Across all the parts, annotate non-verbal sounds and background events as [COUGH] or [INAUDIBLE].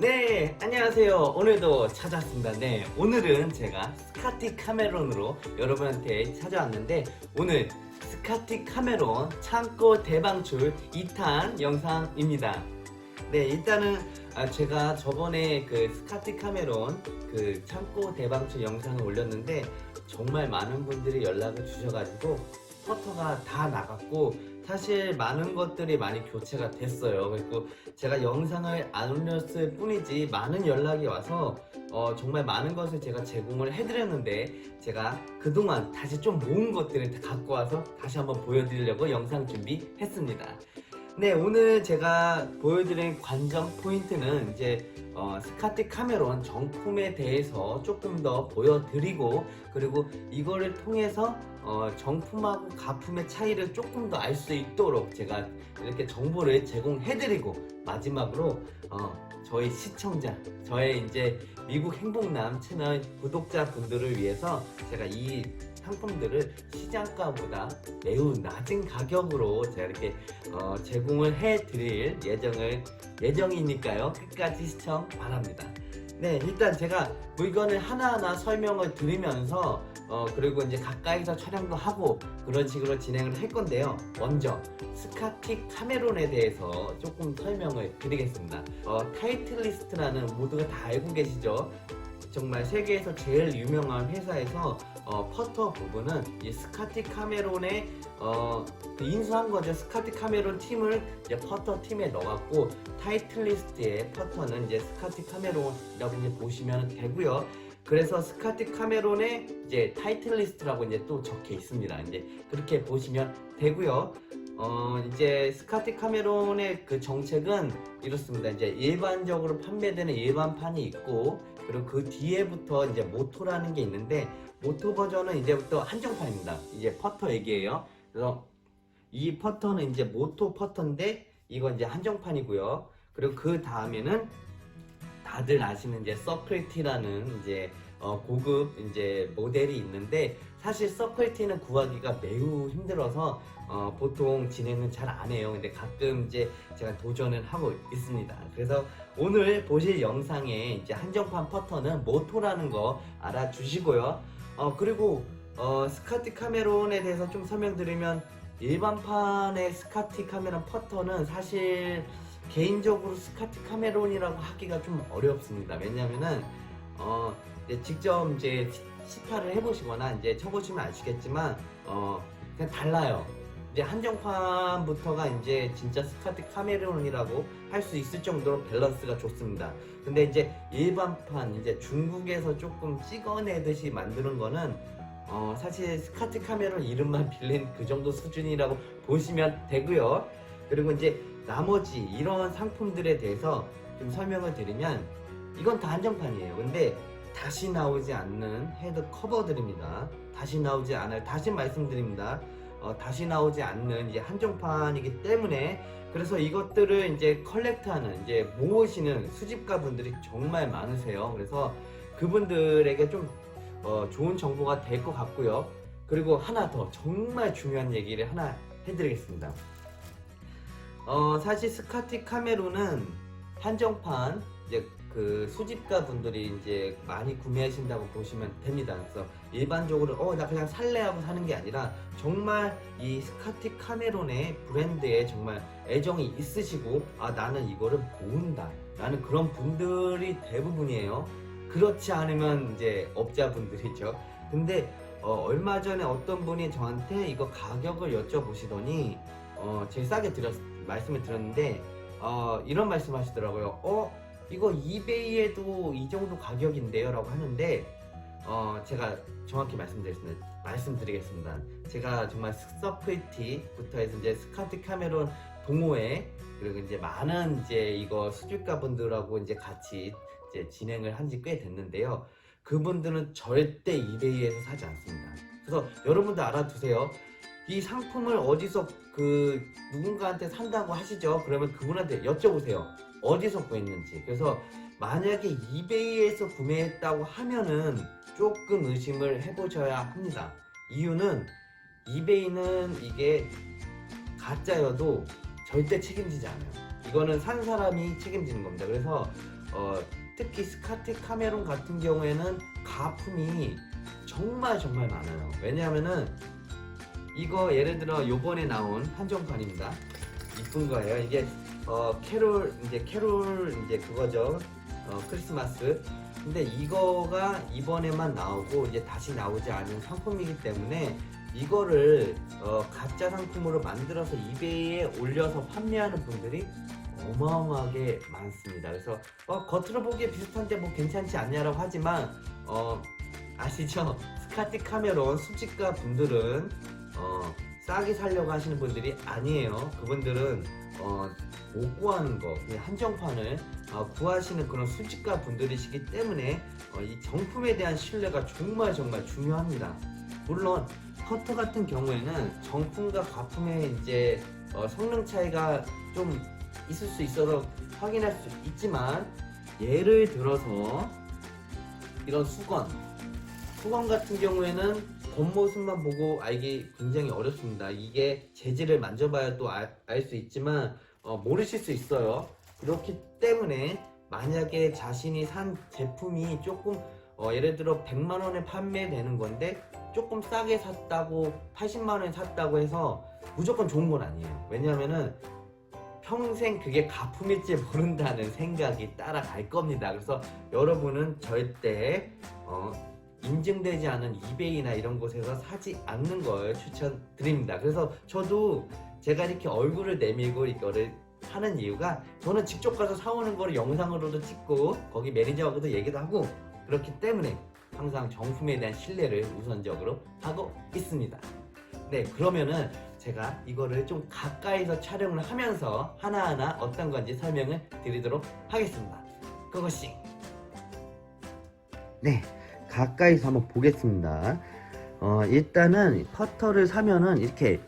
네, 안녕하세요. 오늘도 찾아왔습니다. 네, 오늘은 제가 스카티 카메론으로 여러분한테 찾아왔는데 오늘 스카티 카메론 창고 대방출 2탄 영상입니다. 네, 일단은 아, 제가 저번에 그 스카티 카메론 그 창고 대방출 영상을 올렸는데 정말 많은 분들이 연락을 주셔가지고 퍼터가 다 나갔고 사실 많은 것들이 많이 교체가 됐어요. 그리고 제가 영상을 안 올렸을 뿐이지 많은 연락이 와서 어, 정말 많은 것을 제가 제공을 해드렸는데 제가 그동안 다시 좀 모은 것들을 다 갖고 와서 다시 한번 보여드리려고 영상 준비했습니다. 네, 오늘 제가 보여드린 관전 포인트는 이제 어, 스카티 카메론 정품에 대해서 조금 더 보여드리고 그리고 이거를 통해서 어, 정품하고 가품의 차이를 조금 더 알 수 있도록 제가 이렇게 정보를 제공해드리고 마지막으로 어, 저희 시청자, 저의 이제 미국 행복남 채널 구독자분들을 위해서 제가 이 상품들을 시장가보다 매우 낮은 가격으로 제가 이렇게 어, 제공을 해드릴 예정을 예정이니까요. 끝까지 시청 바랍니다. 네, 일단 제가 물건을 하나하나 설명을 드리면서 어, 그리고 이제 가까이서 촬영도 하고 그런 식으로 진행을 할 건데요. 먼저 스카티 카메론에 대해서 조금 설명을 드리겠습니다. 어, 타이틀리스트라는 모두가 다 알고 계시죠? 정말 세계에서 제일 유명한 회사에서 어, 퍼터 부분은 이 스카티 카메론의 어, 그 인수한 거죠. 스카티 카메론 팀을 이제 퍼터 팀에 넣어갖고 타이틀리스트의 퍼터는 이제 스카티 카메론이라고 이제 보시면 되고요. 그래서 스카티 카메론의 이제 타이틀리스트라고 이제 또 적혀 있습니다. 이제 그렇게 보시면 되고요. 어, 이제 스카티 카메론의 그 정책은 이렇습니다. 이제 일반적으로 판매되는 일반판이 있고, 그리고 그 뒤에부터 이제 모토라는 게 있는데, 모토 버전은 이제부터 한정판입니다. 이제 퍼터 얘기예요. 그래서 이 퍼터는 이제 모토 퍼터인데, 이건 이제 한정판이고요. 그리고 그 다음에는 다들 아시는 이제 서클티라는 이제 어, 고급 이제 모델이 있는데 사실 서클티는 구하기가 매우 힘들어서 어, 보통 진행은 잘 안 해요. 근데 가끔 이제 제가 도전을 하고 있습니다. 그래서 오늘 보실 영상에 이제 한정판 퍼터는 모토라는 거 알아주시고요. 어, 그리고 어, 스카티 카메론에 대해서 좀 설명드리면 일반판의 스카티 카메론 퍼터는 사실 개인적으로 스카티 카메론이라고 하기가 좀 어렵습니다. 왜냐면은 어 이제 직접 이제 시- 시파를 해보시거나 이제 쳐보시면 아시겠지만 어 그냥 달라요. 이제 한정판부터가 이제 진짜 스카티 카메론이라고 할 수 있을 정도로 밸런스가 좋습니다. 근데 이제 일반판 이제 중국에서 조금 찍어내듯이 만드는 거는 어 사실 스카티 카메론 이름만 [LAUGHS] 빌린 그 정도 수준이라고 보시면 되고요. 그리고 이제 나머지 이런 상품들에 대해서 좀 설명을 드리면 이건 다 한정판이에요. 근데 다시 나오지 않는 헤드 커버들입니다. 다시 나오지 않을 다시 말씀드립니다. 어, 다시 나오지 않는 이제 한정판이기 때문에 그래서 이것들을 이제 컬렉트하는 이제 모으시는 수집가 분들이 정말 많으세요. 그래서 그분들에게 좀 어, 좋은 정보가 될 것 같고요. 그리고 하나 더 정말 중요한 얘기를 하나 해드리겠습니다. 어, 사실 스카티 카메론은 한정판 이제 그 수집가 분들이 이제 많이 구매하신다고 보시면 됩니다. 그래서 일반적으로 어 나 그냥 살래 하고 사는 게 아니라 정말 이 스카티 카메론의 브랜드에 정말 애정이 있으시고 아 나는 이거를 모은다 라는 그런 분들이 대부분이에요. 그렇지 않으면 이제 업자분들이죠. 근데 어, 얼마 전에 어떤 분이 저한테 이거 가격을 여쭤보시더니 어, 제일 싸게 드렸, 말씀을 드렸는데 어, 이런 말씀 하시더라고요. 어, 이거 이베이에도 이 정도 가격인데요? 라고 하는데 어, 제가 정확히 말씀드리겠습니다. 말씀드리겠습니다. 제가 정말 서프리티부터 해서 이제 스카트 카메론 동호회 그리고 이제 많은 이제 이거 수집가 분들하고 이제 같이 이제 진행을 한 지 꽤 됐는데요. 그분들은 절대 이베이에서 사지 않습니다. 그래서 여러분들 알아두세요. 이 상품을 어디서 그 누군가한테 산다고 하시죠? 그러면 그분한테 여쭤보세요. 어디서 구했는지. 그래서 만약에 이베이에서 구매했다고 하면은 조금 의심을 해보셔야 합니다. 이유는 이베이는 이게 가짜여도 절대 책임지지 않아요. 이거는 산 사람이 책임지는 겁니다. 그래서 어, 특히 스카티 카메론 같은 경우에는 가품이 정말 정말 많아요. 왜냐하면은 이거 예를 들어 요번에 나온 한정판입니다. 이쁜 거예요. 이게 어, 캐롤 이제 캐롤 이제 그거죠. 어, 크리스마스. 근데 이거가 이번에만 나오고 이제 다시 나오지 않은 상품이기 때문에 이거를 어, 가짜 상품으로 만들어서 이베이에 올려서 판매하는 분들이 어마어마하게 많습니다. 그래서 어, 겉으로 보기에 비슷한데 뭐 괜찮지 않냐라고 하지만 어, 아시죠? 스카티 카메론 수집가 분들은 어, 싸게 살려고 하시는 분들이 아니에요. 그분들은 어, 못 구하는 거, 그냥 한정판을 어, 구하시는 그런 수집가 분들이시기 때문에 어, 이 정품에 대한 신뢰가 정말 정말 중요합니다. 물론 커터 같은 경우에는 정품과 가품의 이제 어, 성능 차이가 좀 있을 수 있어서 확인할 수 있지만 예를 들어서 이런 수건 수건 같은 경우에는 겉모습만 보고 알기 굉장히 어렵습니다. 이게 재질을 만져봐야 또 알 수 있지만 어, 모르실 수 있어요. 그렇기 때문에 만약에 자신이 산 제품이 조금 어, 예를 들어 100만 원에 판매되는 건데 조금 싸게 샀다고 80만 원에 샀다고 해서 무조건 좋은 건 아니에요. 왜냐하면은 평생 그게 가품일지 모른다는 생각이 따라갈 겁니다. 그래서 여러분은 절대 어, 인증되지 않은 이베이나 이런 곳에서 사지 않는 걸 추천드립니다. 그래서 저도 제가 이렇게 얼굴을 내밀고 이거를 하는 이유가 저는 직접 가서 사오는 거를 영상으로도 찍고 거기 매니저하고도 얘기도 하고 그렇기 때문에 항상 정품에 대한 신뢰를 우선적으로 하고 있습니다. 네, 그러면은 제가 이거를 좀 가까이서 촬영을 하면서 하나하나 어떤 건지 설명을 드리도록 하겠습니다. 그것이 네, 가까이서 한번 보겠습니다. 어, 일단은 퍼터를 사면은 이렇게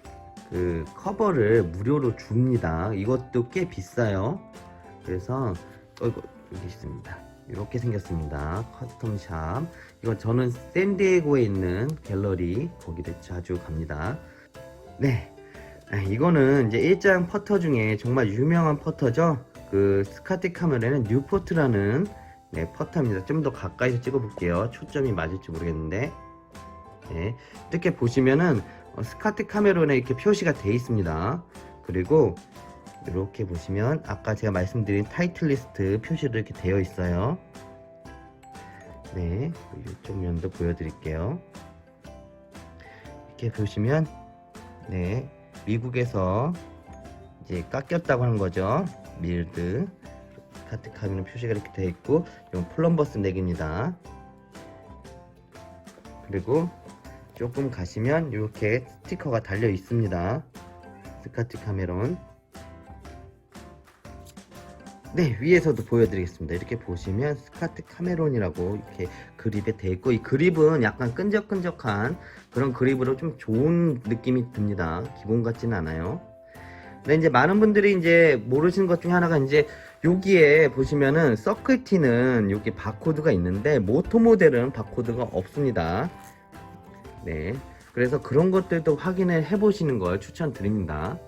그 커버를 무료로 줍니다. 이것도 꽤 비싸요. 그래서 어, 이거 여기 있습니다. 이렇게 생겼습니다. 커스텀샵. 이거 저는 샌디에고에 있는 갤러리 거기를 자주 갑니다. 네. 아, 이거는 이제 일장 퍼터 중에 정말 유명한 퍼터죠. 그 스카티 카메라는 뉴포트라는 네, 퍼터입니다. 좀 더 가까이서 찍어 볼게요. 초점이 맞을지 모르겠는데. 네. 이렇게 보시면은 어, 스카티 카메론에 이렇게 표시가 돼 있습니다. 그리고 이렇게 보시면 아까 제가 말씀드린 타이틀 리스트 표시도 이렇게 되어 있어요. 네, 이쪽 면도 보여드릴게요. 이렇게 보시면 네, 미국에서 이제 깎였다고 하는 거죠. 밀드 카트 카메론 표시가 이렇게 되어 있고 이건 플럼버스 넥입니다. 그리고 조금 가시면 이렇게 스티커가 달려 있습니다. 스카티 카메론. 네, 위에서도 보여드리겠습니다. 이렇게 보시면 스카트 카메론이라고 이렇게 그립에 돼 있고, 이 그립은 약간 끈적끈적한 그런 그립으로 좀 좋은 느낌이 듭니다. 기본 같지는 않아요. 근데 이제 많은 분들이 이제 모르시는 것 중에 하나가 이제 여기에 보시면은 서클티는 여기 바코드가 있는데 모토 모델은 바코드가 없습니다. 네. 그래서 그런 것들도 확인을 해 보시는 걸 추천드립니다.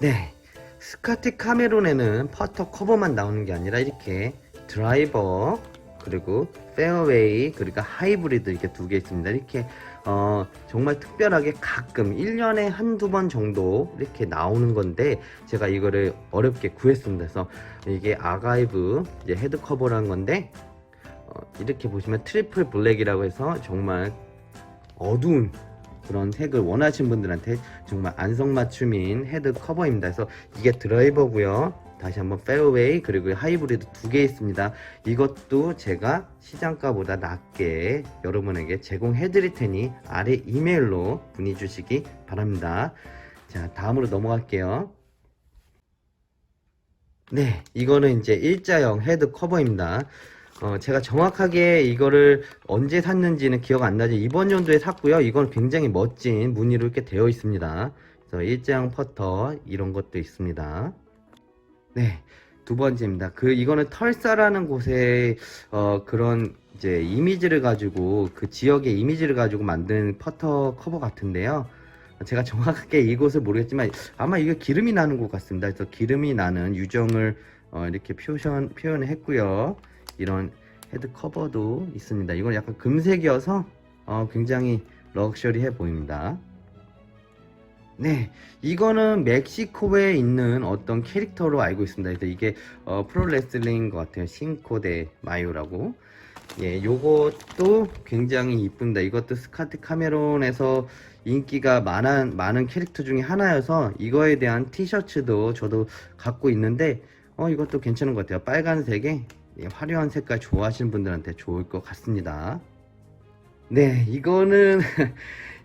네. 스카티 카메론에는 퍼터 커버만 나오는 게 아니라 이렇게 드라이버 그리고 페어웨이 그리고 하이브리드 이렇게 두 개 있습니다. 이렇게 어, 정말 특별하게 가끔 1년에 한두 번 정도 이렇게 나오는 건데 제가 이거를 어렵게 구했습니다. 그래서 이게 아가이브 이제 헤드 커버라는 건데 어, 이렇게 보시면 트리플 블랙이라고 해서 정말 어두운 그런 색을 원하시는 분들한테 정말 안성맞춤인 헤드 커버입니다. 그래서 이게 드라이버고요. 다시 한번 페어웨이 그리고 하이브리드 두 개 있습니다. 이것도 제가 시장가보다 낮게 여러분에게 제공해 드릴 테니 아래 이메일로 문의 주시기 바랍니다. 자, 다음으로 넘어갈게요. 네, 이거는 이제 일자형 헤드 커버입니다. 어, 제가 정확하게 이거를 언제 샀는지는 기억 안 나죠. 이번 연도에 샀고요. 이건 굉장히 멋진 무늬로 이렇게 되어 있습니다. 그래서 일자형 퍼터 이런 것도 있습니다. 네, 두 번째입니다. 그 이거는 털사라는 곳에 어, 그런 이제 이미지를 가지고 그 지역의 이미지를 가지고 만든 퍼터 커버 같은데요. 제가 정확하게 이곳을 모르겠지만 아마 이게 기름이 나는 것 같습니다. 그래서 기름이 나는 유정을 어, 이렇게 표현 표현을 했고요. 이런 헤드 커버도 있습니다. 이건 약간 금색이어서 어, 굉장히 럭셔리해 보입니다. 네, 이거는 멕시코에 있는 어떤 캐릭터로 알고 있습니다. 그래서 이게 어, 프로레슬링인 것 같아요. 신코데 마요라고. 예, 요것도 굉장히 이쁩니다. 이것도 스카트 카메론에서 인기가 많은, 많은 캐릭터 중에 하나여서 이거에 대한 티셔츠도 저도 갖고 있는데, 어, 이것도 괜찮은 것 같아요. 빨간색에 예, 화려한 색깔 좋아하시는 분들한테 좋을 것 같습니다. 네, 이거는 [LAUGHS]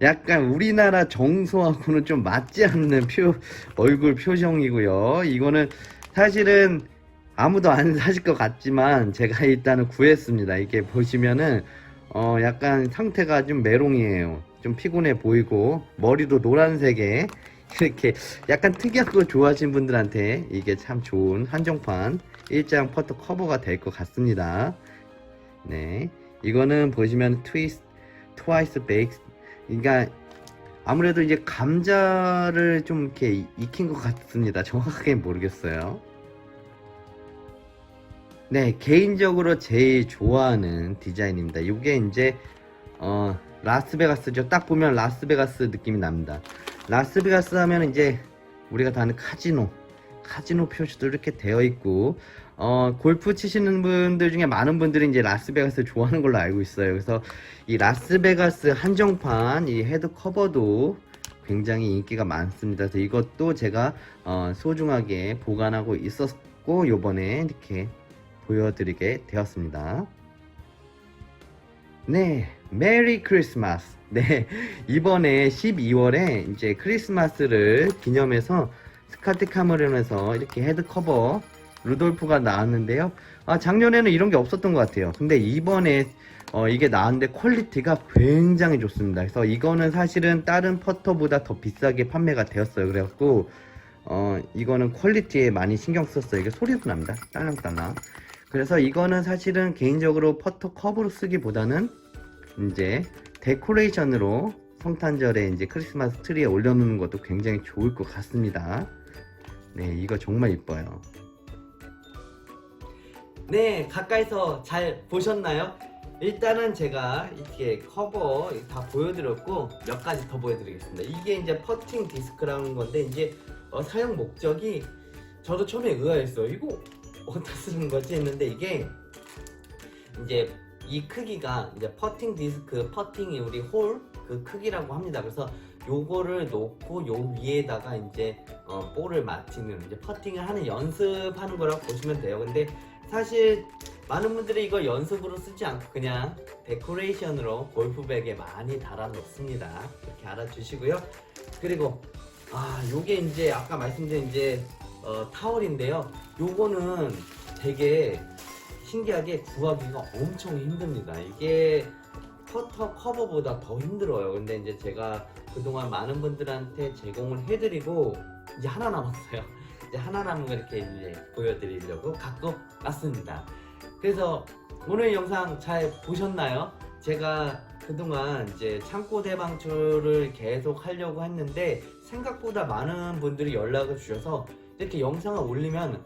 약간 우리나라 정서하고는 좀 맞지 않는 표, 얼굴 표정이고요. 이거는 사실은 아무도 안 사실 것 같지만 제가 일단은 구했습니다. 이게 보시면은 어 약간 상태가 좀 메롱이에요. 좀 피곤해 보이고 머리도 노란색에 [LAUGHS] 이렇게 약간 특이한 거 좋아하시는 분들한테 이게 참 좋은 한정판 일장 퍼터 커버가 될 것 같습니다. 네, 이거는 보시면 트위스 트 와이스 베이크 그러니까 아무래도 이제 감자를 좀 이렇게 익힌 것 같습니다. 정확하게 모르겠어요. 네, 개인적으로 제일 좋아하는 디자인입니다. 이게 이제 어 라스베가스죠. 딱 보면 라스베가스 느낌이 납니다. 라스베가스 하면 이제 우리가 다 아는 카지노, 카지노 표시도 이렇게 되어 있고 어 골프 치시는 분들 중에 많은 분들이 이제 라스베가스 좋아하는 걸로 알고 있어요. 그래서 이 라스베가스 한정판 이 헤드 커버도 굉장히 인기가 많습니다. 그래서 이것도 제가 어, 소중하게 보관하고 있었고 요번에 이렇게 보여드리게 되었습니다. 네, 메리 크리스마스. 네, [LAUGHS] 이번에 12월에 이제 크리스마스를 기념해서 스카트 카메론에서 이렇게 헤드 커버 루돌프가 나왔는데요. 아, 작년에는 이런 게 없었던 것 같아요. 근데 이번에 어, 이게 나왔는데 퀄리티가 굉장히 좋습니다. 그래서 이거는 사실은 다른 퍼터보다 더 비싸게 판매가 되었어요. 그래갖고 어, 이거는 퀄리티에 많이 신경 썼어요. 이게 소리도 납니다. 딸랑딸랑. 그래서 이거는 사실은 개인적으로 퍼터 컵으로 쓰기보다는 이제 데코레이션으로 성탄절에 이제 크리스마스 트리에 올려놓는 것도 굉장히 좋을 것 같습니다. 네, 이거 정말 이뻐요. 네, 가까이서 잘 보셨나요? 일단은 제가 이렇게 커버 다 보여드렸고 몇 가지 더 보여드리겠습니다. 이게 이제 퍼팅 디스크라는 건데 이제 어, 사용 목적이 저도 처음에 의아했어요. 이거 어디다 쓰는 거지 했는데 이게 이제 이 크기가 이제 퍼팅 디스크 퍼팅이 우리 홀 그 크기라고 합니다. 그래서 요거를 놓고 요 위에다가 이제 어, 볼을 맞히는 이제 퍼팅을 하는 연습하는 거라고 보시면 돼요. 근데 사실 많은 분들이 이거 연습으로 쓰지 않고 그냥 데코레이션으로 골프백에 많이 달아 놓습니다. 이렇게 알아주시고요. 그리고 아 요게 이제 아까 말씀드린 이제 어, 타월인데요. 요거는 되게 신기하게 구하기가 엄청 힘듭니다. 이게 퍼터 커버보다 더 힘들어요. 근데 이제 제가 그동안 많은 분들한테 제공을 해드리고 이제 하나 남았어요. [LAUGHS] 이제 하나 남은 거 이렇게 이제 보여드리려고 갖고 왔습니다. 그래서 오늘 영상 잘 보셨나요? 제가 그동안 이제 창고 대방출을 계속 하려고 했는데 생각보다 많은 분들이 연락을 주셔서 이렇게 영상을 올리면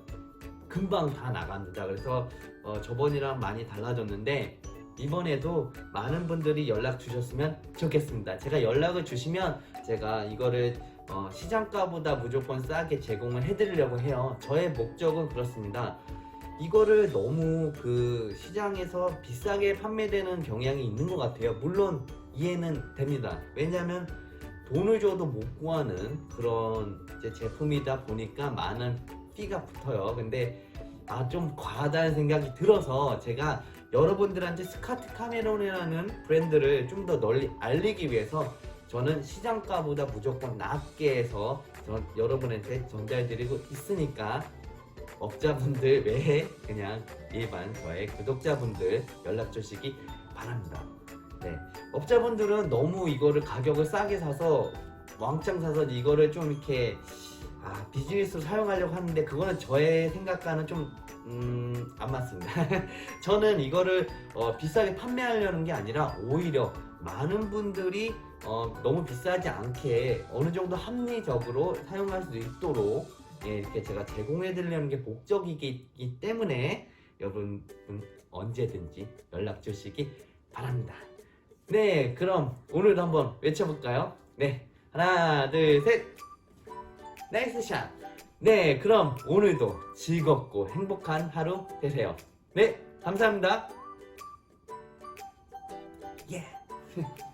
금방 다 나갑니다. 그래서 어, 저번이랑 많이 달라졌는데 이번에도 많은 분들이 연락 주셨으면 좋겠습니다. 제가 연락을 주시면 제가 이거를 어, 시장가보다 무조건 싸게 제공을 해드리려고 해요. 저의 목적은 그렇습니다. 이거를 너무 그 시장에서 비싸게 판매되는 경향이 있는 것 같아요. 물론 이해는 됩니다. 왜냐하면 돈을 줘도 못 구하는 그런 제품이다 보니까 많은 피가 붙어요. 근데 아 좀 과하다는 생각이 들어서 제가 여러분들한테 스카트 카메론이라는 브랜드를 좀 더 널리 알리기 위해서 저는 시장가보다 무조건 낮게 해서 저 여러분한테 전달드리고 있으니까 업자분들 외에 그냥 일반 저의 구독자분들 연락 주시기 바랍니다. 네, 업자분들은 너무 이거를 가격을 싸게 사서 왕창 사서 이거를 좀 이렇게 아, 비즈니스로 사용하려고 하는데 그거는 저의 생각과는 좀 음, 안 맞습니다. [LAUGHS] 저는 이거를 어, 비싸게 판매하려는 게 아니라 오히려 많은 분들이 어, 너무 비싸지 않게 어느 정도 합리적으로 사용할 수 있도록 예, 이렇게 제가 제공해 드리려는 게 목적이기 때문에 여러분 언제든지 연락 주시기 바랍니다. 네, 그럼 오늘도 한번 외쳐볼까요? 네, 하나, 둘, 셋. 나이스 샷. 네, 그럼 오늘도 즐겁고 행복한 하루 되세요. 네, 감사합니다. 예. [LAUGHS]